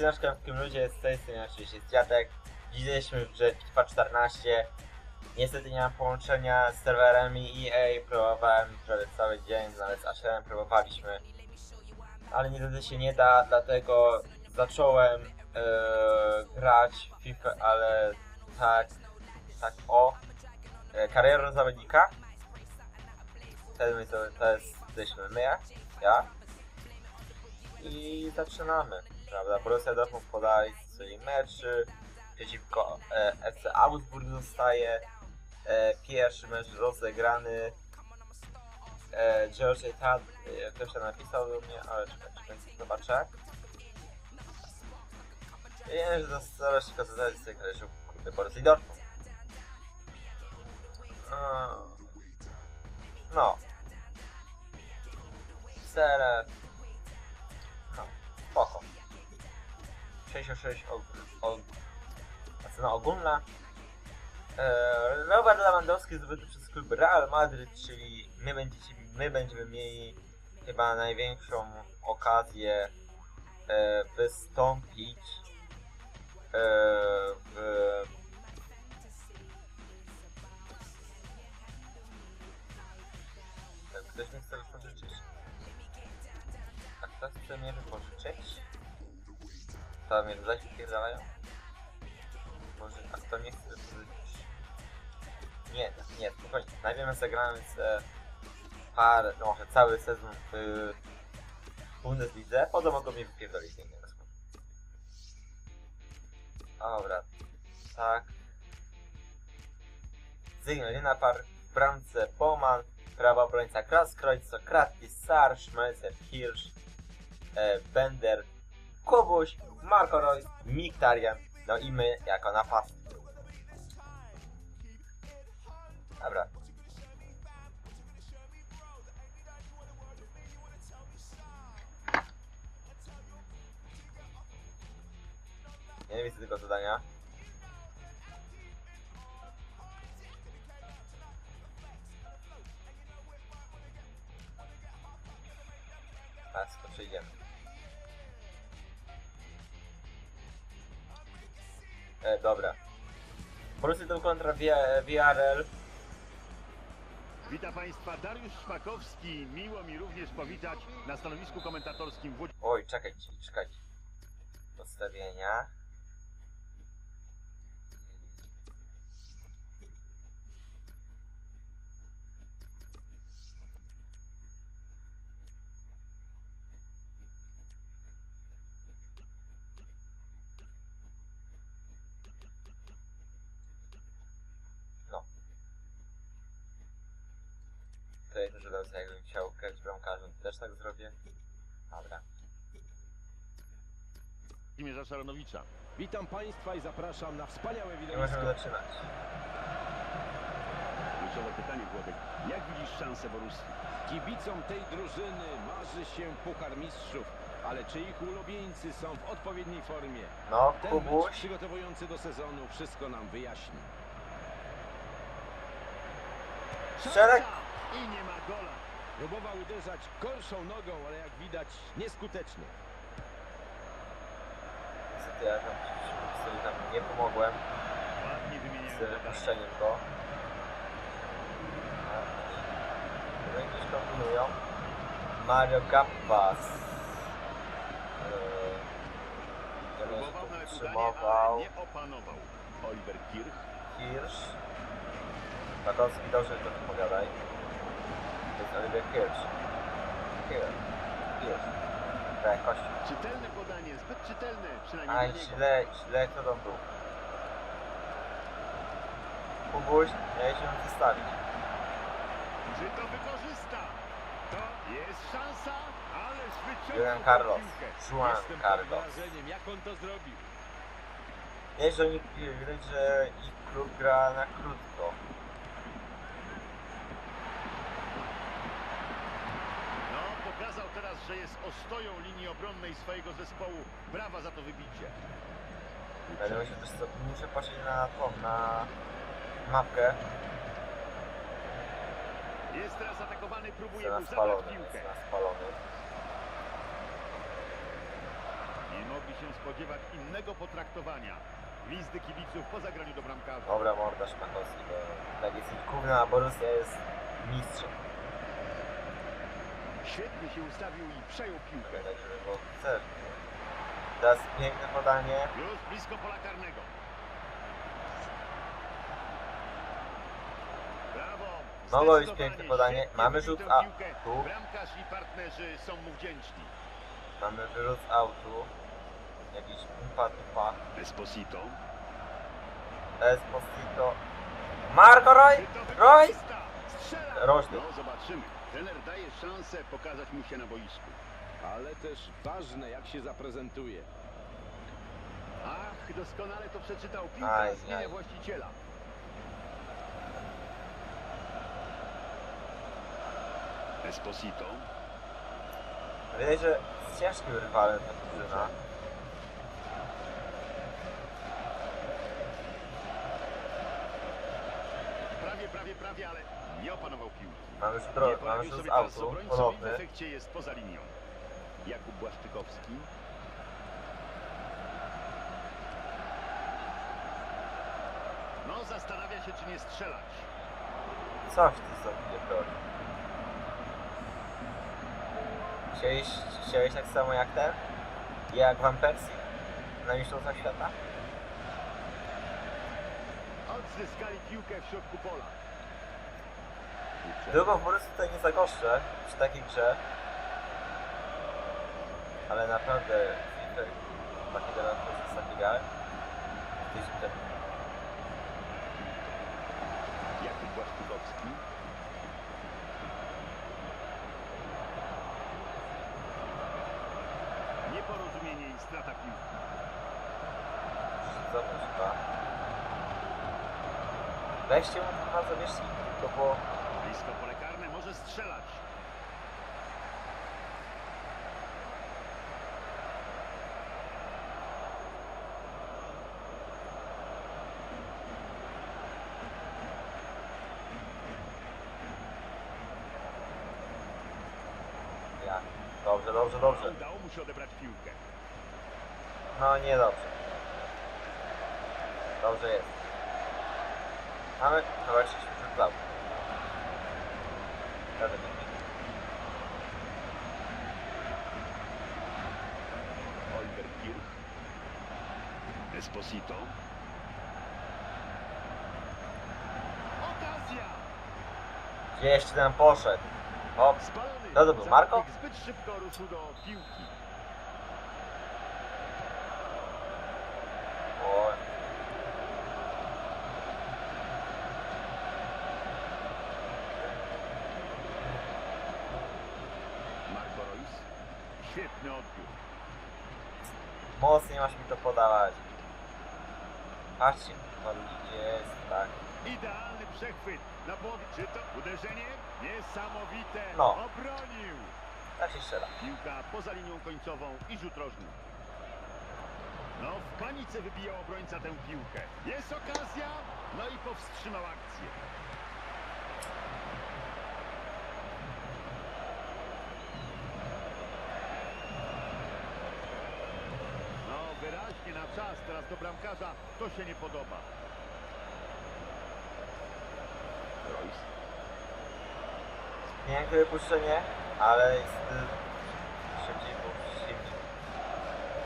Cześć, nasz krawskim ludzie, z tej strony oczywiście jest Dziadek. Jesteśmy w grze FIFA 14. Niestety nie mam połączenia z serwerami EA, próbowałem prawie cały dzień, nawet z Asherem próbowaliśmy. Ale niestety się nie da, dlatego zacząłem e, grać w FIFA, ale tak, tak o, e, karierą zawodnika. Wtedy my to, to jest, jesteśmy my, ja. I zaczynamy, prawda? Borussia Dortmund podali swój mecz przeciwko e, FC Augsburg zostaje. E, pierwszy mecz rozegrany. E, George Tad, e, ktoś tam napisał do mnie, ale czekaj, czekaj, zobaczę. Ja wiem, że to zaraz tylko zadać sobie koleżą, kurde, Borussia Dortmund. No. Sere. No, spoko. 66 og, og, cena ogólna. E, Robert Lewandowski zdobyty przez klub Real Madryt, czyli my, będziecie, my będziemy mieli chyba największą okazję e, wystąpić e, w Ktoś mnie chce wypożyczyć? A kto chce mnie wypożyczyć? Mnie tutaj wpierdalają? Może, a kto nie chce wypożyczyć? Nie, nie, spokojnie. Najpierw zagrałem z e, parę, no może cały sezon w Bundeslidze, potem mogą mnie wypierdolić nie wiem. Dobra, tak. Zygnę Linapar, w bramce Poman, prawa obrońca Kraskreuz, Sokratis, Sar, Schmelzer, Hirsch, e, Bender, Kubuś, Marco Reus, Miktarian, no i my jako napastnik. Dobra. Nie widzę tego zadania. Teraz to przejdziemy. E, dobra. Dortmund kontra VRL. Witam Państwa, Dariusz Szpakowski. Miło mi również powitać na stanowisku komentatorskim w Łodzi. Oj, czekajcie, czekajcie. Podstawienia. No. Dodam sobie, jakbym chciał grać bramkarzem, też tak zrobię. Dobra. Kazimierza Szaranowicza. Witam Państwa i zapraszam na wspaniałe widowisko. możemy zaczynać. Kluczowe pytanie, Włodek. Jak widzisz szansę Borussii? Kibicom tej drużyny marzy się Puchar Mistrzów, ale czy ich ulubieńcy są w odpowiedniej formie? No, Ten mecz Kubuś. przygotowujący do sezonu wszystko nam wyjaśni. Strzelek. I nie ma gola. Próbował uderzać gorszą nogą, ale jak widać nieskutecznie. Niestety ja tam sobie tam nie pomogłem z wypuszczeniem go. Tutaj gdzieś kombinują. Mario Gappas. Yy, utrzymywał. ale nie opanował. Oliver Kirch. Hirsch. Batowski, dobrze to wypowiadaj. Jest Oliver Hirsch. Hirsch. Hirsch. Tak. Czytelne podanie, zbyt czytelne, przynajmniej Aj, dla niego. źle, źle kto tam był. Kubuś, miałeś ją zostawić. Czy to wykorzysta? To jest szansa, ale wyciągnął Juan Carlos. piłkę. Juan Jestem pod Carlos. wrażeniem, jak on to zrobił. Wiesz, że oni widać, że ich klub gra na krótko. No, pokazał teraz, że jest ostoją linii obronnej swojego zespołu. Brawa za to wybicie. Co, muszę patrzeć na tą, na mapkę. Jest teraz atakowany, próbuje mu zabrać piłkę. spalony. Nie mogli się spodziewać innego potraktowania. Gwizdy kibiców po zagraniu do bramkarza. Dobra morda Szpakowski, bo tak jest gówna, a Borussia jest mistrzem. Świetnie się ustawił i przejął piłkę. Teraz piękne podanie. Już blisko pola karnego. Brawo! Mogło być Zdecydowanie piękne podanie. Mamy rzut A. Tu. Bramkarz i partnerzy są mu wdzięczni. Mamy wyrzut z autu. Jakiś umpa dupa. Esposito. Esposito. Marco Roy! Roy! Rożny. No zobaczymy. Trener daje szansę pokazać mu się na boisku. Ale też ważne, jak się zaprezentuje. Ach, doskonale to przeczytał. Piłka Aj, zmienia aj. właściciela. Esposito. Widać, że z ciężkim rywalem ta drużyna. Prawie, prawie, prawie, ale nie opanował piłki. Mamy Nie mamy poradził sobie z teraz z autu, obrońcą i w ponowny. efekcie jest poza linią. Jakub Błaszczykowski. No, zastanawia się, czy nie strzelać. Coś ty sobie robi. Chciałeś, chciałeś tak samo jak ten? Jak Van Persie? Na Mistrzostwach Świata? Odzyskali piłkę w środku pola. Długo w Borusy tutaj nie zagoszczę przy takiej grze. Ale naprawdę FIFA takie dodatkowe ostatnie grałem. Tydzień temu. Jakub Błaszczykowski. Nieporozumienie i strata piłki. Zobacz chyba. Weźcie mu chyba zabierzcie to było Blisko pole karne, może strzelać. Dobrze, dobrze, dobrze. Udało mu się odebrać piłkę. No nie dobrze. Dobrze jest. Mamy chyba jeszcze się rzucał. Wtedy nie. Oliver Kirch. Esposito. Okazja! Gdzieś tam poszedł. O, Spalony. Kto to był, Marko? Zawodnik Zbyt szybko ruszył do piłki. Świetny odbiór. Mocniej masz mi to podawać. Patrzcie, gdzie jest, tak. Idealny przechwyt na połowie. Czy to uderzenie? Niesamowite. No. Obronił. Tak się strzela. Piłka poza linią końcową i rzut rożny. No, w panice wybijał obrońca tę piłkę. Jest okazja, no i powstrzymał akcję. No, wyraźnie na czas teraz do bramkarza. To się nie podoba. Royce. Piękne wypuszczenie, ale jest y, szybciej, bo szybciej.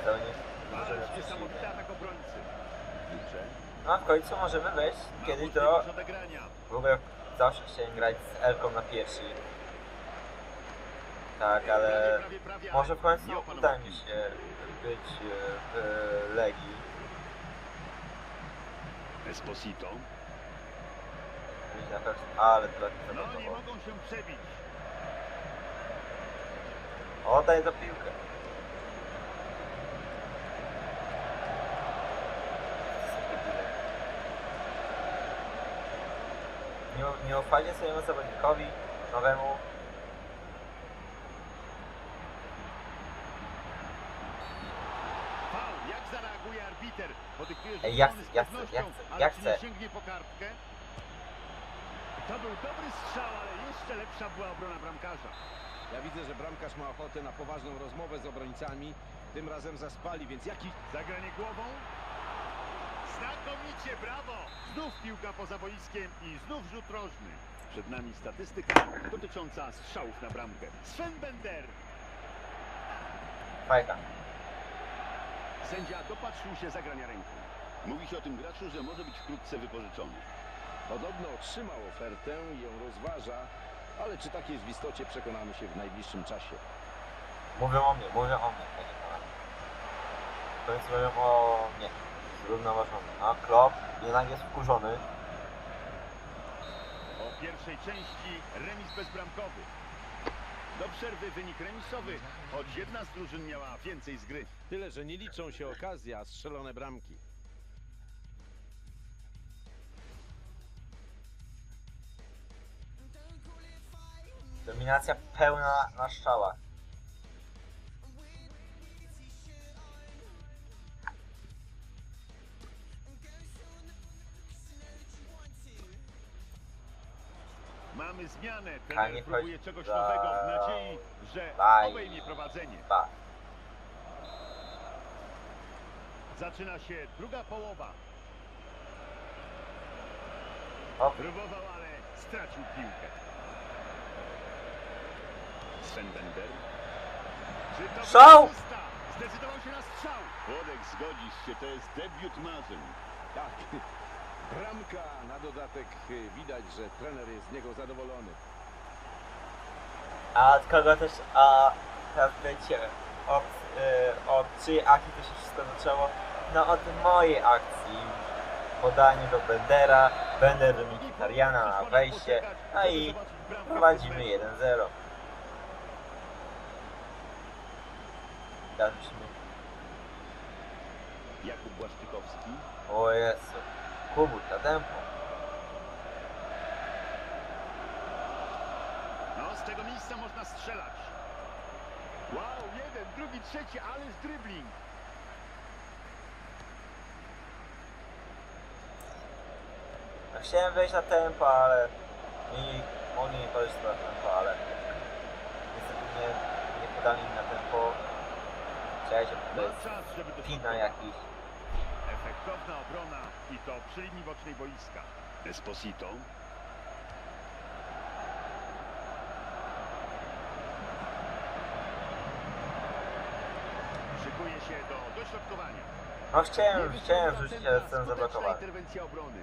Zawodnik możemy Ależ niesamowity atak obrońcy. Kurczę. No w końcu możemy wejść kiedyś do... W ogóle zawsze chciałem grać z Elką na piersi. Tak, ale może w końcu uda mi się być y, w Legii. Esposito. Być na pewno, ale to No nie mogą się przebić. Oddaj do piłkę. Nie, nie ufajcie swojemu zawodnikowi nowemu. Faul, jak zareaguje arbiter? Podyktuje, że Ej, ja chcę, z ja chcę, pewnością, ja chcę, chcę. To był dobry strzał, ale jeszcze lepsza była obrona bramkarza. Ja widzę, że bramkarz ma ochotę na poważną rozmowę z obrońcami Tym razem zaspali, więc jaki... Zagranie głową. Znakomicie, brawo! Znów piłka poza boiskiem i znów rzut rożny. Przed nami statystyka dotycząca strzałów na bramkę. Sven Bender. Fajka. Sędzia dopatrzył się zagrania ręką. Mówi się o tym graczu, że może być wkrótce wypożyczony. Podobno otrzymał ofertę i ją rozważa, ale czy tak jest w istocie przekonamy się w najbliższym czasie. Mówią o mnie, mówią o mnie. panie kochany. W końcu mówią o mnie. Zrównoważony. A Klopp jednak jest wkurzony. O pierwszej części remis bezbramkowy. Do przerwy wynik remisowy, choć jedna z drużyn miała więcej z gry. Tyle, że nie liczą się okazje, a strzelone bramki. Dominacja pełna na strzałach. Mamy zmianę. Trener próbuje czegoś za- nowego w nadziei, że obejmie prowadzenie. Ba. Zaczyna się druga połowa. Próbował, ale stracił piłkę. Sven Bender. Czy to Strzał! Zdecydował się na strzał. Włodek, zgodzisz się, to jest debiut marzeń. Tak, bramka na dodatek. y, Widać, że trener jest z niego zadowolony. A od kogo też, a teraz wiecie, od, y, od czyjej akcji to się wszystko zaczęło? No od mojej akcji. Podanie do Bendera, Bender do Mkhitarjana na wejście, no i prowadzimy 1-0. Teraz musimy... Jakub Błaszczykowski. O Jezu, Kubuś na tempo. No, z tego miejsca można strzelać. Wow, jeden, drugi, trzeci, ależ dribbling. No, chciałem wejść na tempo, ale i mogli mi podejść na tempo, ale niestety nie, nie podali mi na tempo. Bo Ma to jest żeby pina jakiś. Efektowna obrona i to przy linii bocznej boiska. Esposito. Szykuje się do dośrodkowania. No chciałem, chciałem rzucić, ale jestem zablokowany. interwencja obrony.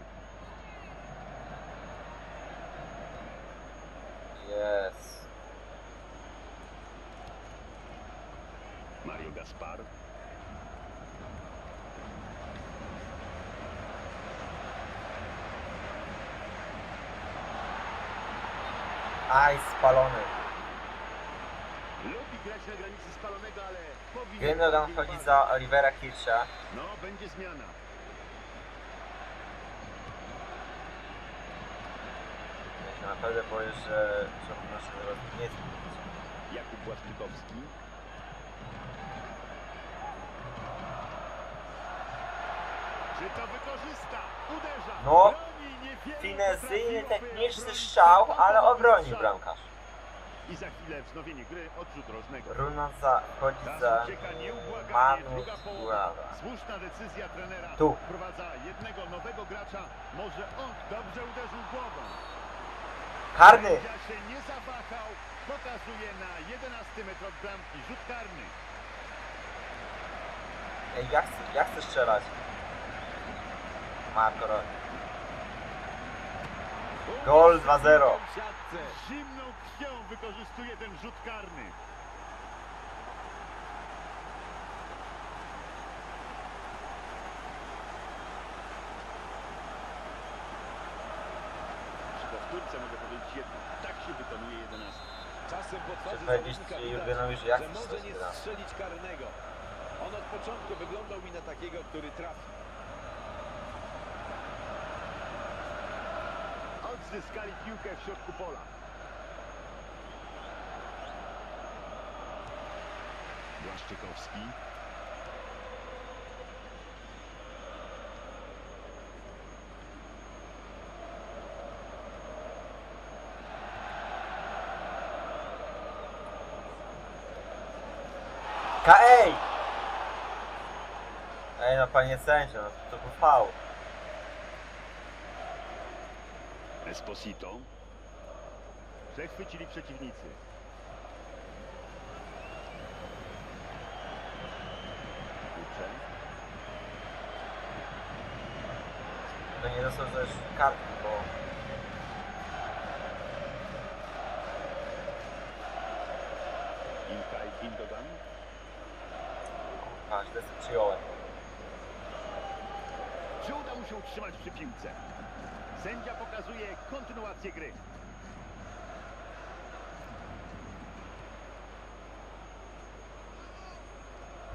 Jest. Mario Gaspar. Aj, spalony. Lubi grać na granicy spalonego, ale powinien... Wchodzi uważać. za Olivera Kirscha. No, będzie zmiana. Ja się naprawdę boję, że, że nasze nie jest. Jakub Błaszczykowski. No, Finezyjny, techniczny strzał, ale obroni strzał. bramkarz. I za chwilę wznowienie gry, odrzut rożnego. Runa za, wchodzi Czas za Manu. Słuszna decyzja trenera. Tu. Wprowadza jednego nowego gracza. Może on dobrze uderzył głową. Karny! Się nie zawahał. Pokazuje na 11 metr od bramki. Rzut karny. Ej, ja chcę, ja chcę strzelać. Marco Roy. Gol 2-0. W siatce. Zimną krwią wykorzystuje ten rzut karny. Powtórce mogę powiedzieć jedno. Tak się wykonuje 11. Czasem zawodnika jak że może nie wygrać? strzelić karnego. On od początku wyglądał mi na takiego, który trafi. Odzyskali piłkę w środku pola. Błaszczykowski. Ka ej! No panie sędzio, no to był faul. Esposito. Przechwycili przeciwnicy. Kurczę. To nie dostał też kartki, bo Ilkay Gündogan. a, źle przyjąłem. Czy uda mu się utrzymać przy piłce? Sędzia pokazuje kontynuację gry.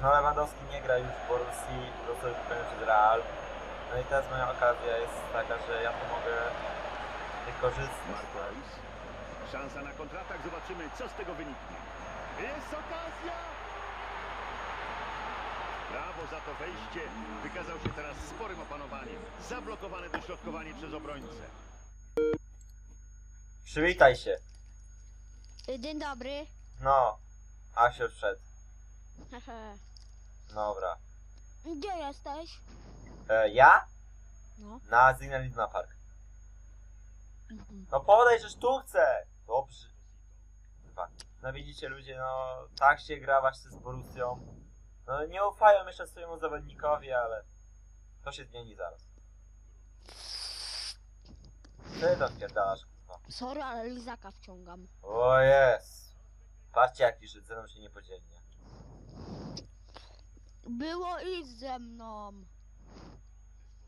No Lewandowski nie gra już w Borussii, został kupiony przez Real. No i teraz moja okazja jest taka, że ja tu mogę wykorzystać. Szansa na kontratak. Zobaczymy, co z tego wyniknie. Jest okazja! Brawo za to wejście. Wykazał się teraz sporym opanowaniem. Zablokowane dośrodkowanie przez obrońcę. Przywitaj się. Y, Dzień dobry. No, Asio wszedł. Hehe. Dobra. Gdzie jesteś? E, ja? No. Na Zinelidna Park. Mhm. No podejdź, że tu chcę! Dobrze. Dwa. No widzicie ludzie, no tak się gra właśnie z Borussią. No nie ufają jeszcze swojemu zawodnikowi, ale to się zmieni zaraz. Ty tam wpierdalasz, kurwa. Sorry, ale lizaka wciągam. O jest. Patrzcie jaki że ceną się nie podzieli. nie? Było iść ze mną.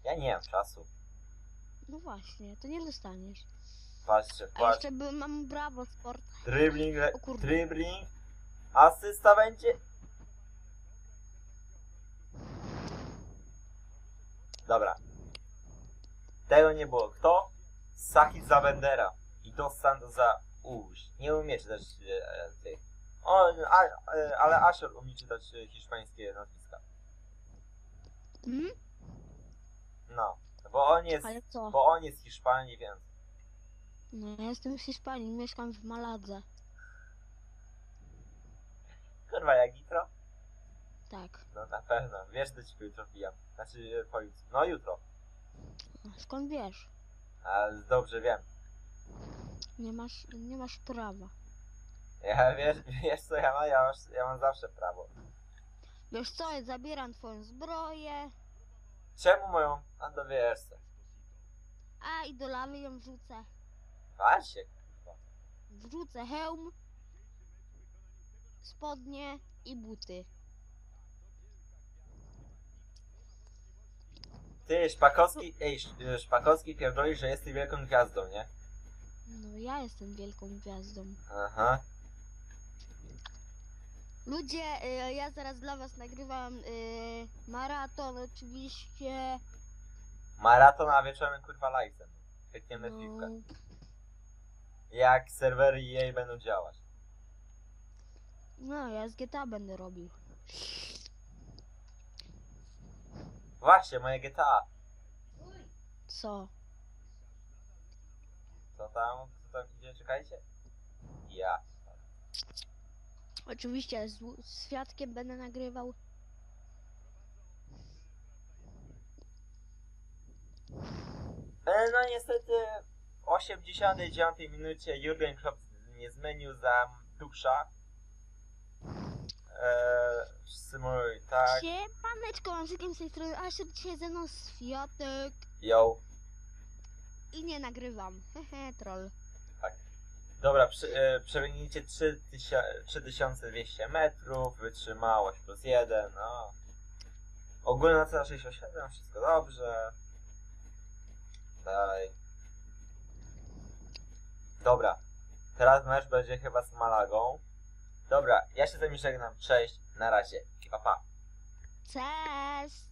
Ja nie mam czasu. No właśnie, to nie dostaniesz. Patrzcie, A patrz. jeszcze by, mam brawo sport. Dribbling, O kurde. dribbling. Asysta będzie. Dobra. Tego nie było. Kto? Saki za Bendera. I Dos Santos za Uś. Nie umie czytać e, tych. O, a, e, ale Asher umie czytać e, hiszpańskie nazwiska. Hmm? No. Bo on jest, Ale co? bo on jest z Hiszpanii, więc. No ja jestem z Hiszpanii, mieszkam w Maladze. Kurwa, jak jutro? Tak. No na pewno. Wiesz, że ci jutro wbijam. Znaczy, pojutrze. No jutro. A Skąd wiesz? Ale dobrze wiem. Nie masz, nie masz prawa. Ja wiesz, wiesz co ja mam? Ja, masz, ja mam zawsze prawo. Wiesz co, ja zabieram twoją zbroję, Czemu moją? A wiesz co. a i do lawy ją wrzucę. Wal się, kurwa. Wrzucę hełm, spodnie i buty. Ty, Szpakowski, ej, Sz- Szpakowski pierdoli, że jesteś wielką gwiazdą, nie? No ja jestem wielką gwiazdą. Aha. Ludzie, y, ja zaraz dla was nagrywam y, maraton oczywiście. Maraton, a wieczorem kurwa live'em. Pykniemy No, piłkę. Jak serwery EA będą działać. no ja z GTA będę robił. Właśnie, moje GTA. Co? Co tam? Co tam idzie? Czekajcie. Ja. Oczywiście z, z świadkiem będę nagrywał. E, No niestety w 89 minucie Jurgen Klopp nie zmienił za Duksza. Eee, symuluj, tak. Siemaneczko, mam z tej strony Asher, dzisiaj ze mną Światek Yo. i nie nagrywam. Hehe, troll. Dobra, przy, e, przebiegnijcie 3000 3200 metrów, wytrzymałość plus 1, no. Ogólna cena 67, wszystko dobrze. Dalej. Dobra, teraz mecz będzie chyba z Malagą. Dobra, ja się z wami żegnam, cześć, na razie, pa pa. Cześć!